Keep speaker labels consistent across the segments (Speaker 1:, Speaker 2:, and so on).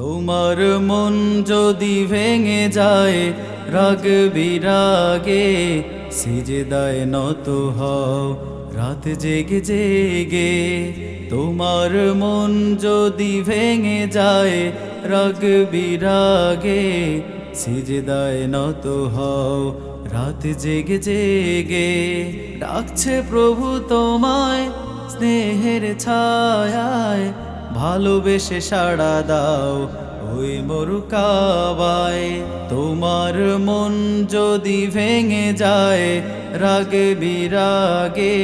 Speaker 1: তোমার মন যদি ভেঙে যায়, রাগ বিরাগে সিজদায় নত হও, রাত জেগে জেগে। তোমার মন যদি ভেঙে যায়, রাগ বিরাগে সিজদায় নত হও, রাত জেগে জেগে। ডাকছে প্রভু তোমায়, স্নেহের ছায়ায় ভালোবেসে সাড়া দাও ওই মরুকাবায় তোমার মন যদি ভেঙে যায়, রাগে বিরাগে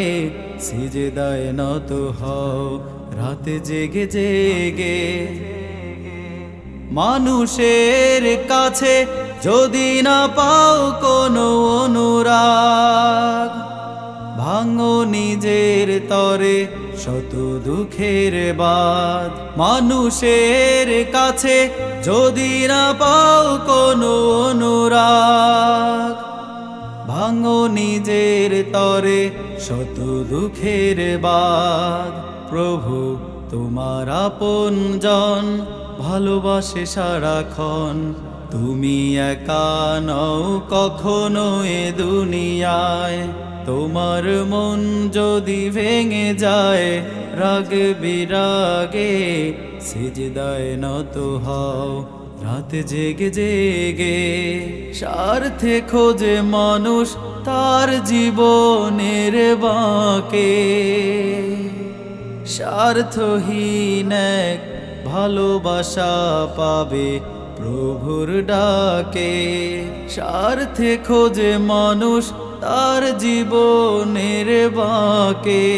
Speaker 1: সিজে দায় নত হও, রাতে জেগে জেগে। মানুষের কাছে যদি না পাও কোনো অনুরাগ ভাঙো নিজের তরে শত দুঃখের বাদ মানুষের কাছে যদি না পাও কোনো অনুরাগ। ভাঙো নিজের তরে শত দুঃখের বাদ প্রভু, তোমার আপন জন ভালোবাসে সারাক্ষণ। তুমি একা নও কখনো এ দুনিয়ায়। তোমার মন যদি ভেঙে যায়, রাগ বিরাগে সিজদায় নত হও। রাত জেগে জেগে স্বার্থে খোঁজে মানুষ তার জীবনের বাঁকে। স্বার্থহীন এক ভালোবাসা পাবে প্রভুর ডাকে। স্বার্থে খোঁজে মানুষ তার জীবনের বাঁকে।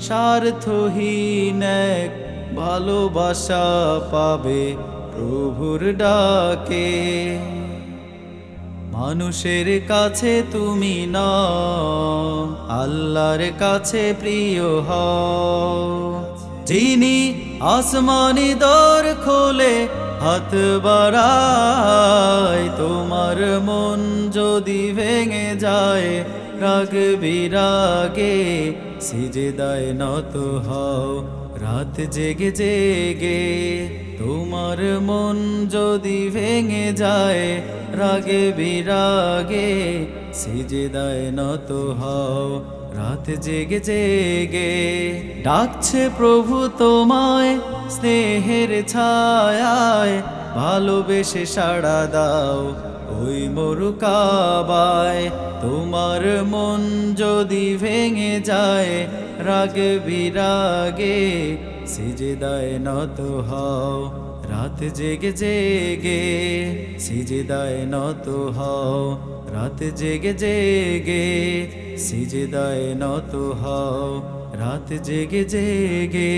Speaker 1: স্বার্থহীন এক ভালোবাসা পাবে প্রভুর ডাকে। মানুষের কাছে তুমি ন আল্লাহর কাছে প্রিয় হও। যিনি আসমানি দর খোলে হাত বাড়ায়, তোমার মন যদি ভেঙে যায়, রাগ বিরাগে সিজে দায় নত হও। রাত জেগে জেগে তোমার মন যদি ভেঙে যায়, রাগে বিরাগে সিজে দায় নত হও। রাত জেগে জেগে ডাকছে প্রভু তোমায়, স্নেহের ছায়ায়, ভালোবেসে সাড়া দাও ওই মরুকাবায় তোমার মন যদি ভেঙে যায় রাগ বিরাগে সিজে দায় নত হও, রাত জেগে জেগে সিজে দায় নত হও, রাত জেগে জেগে সিজে দায় নত হও, রাত জেগে জেগে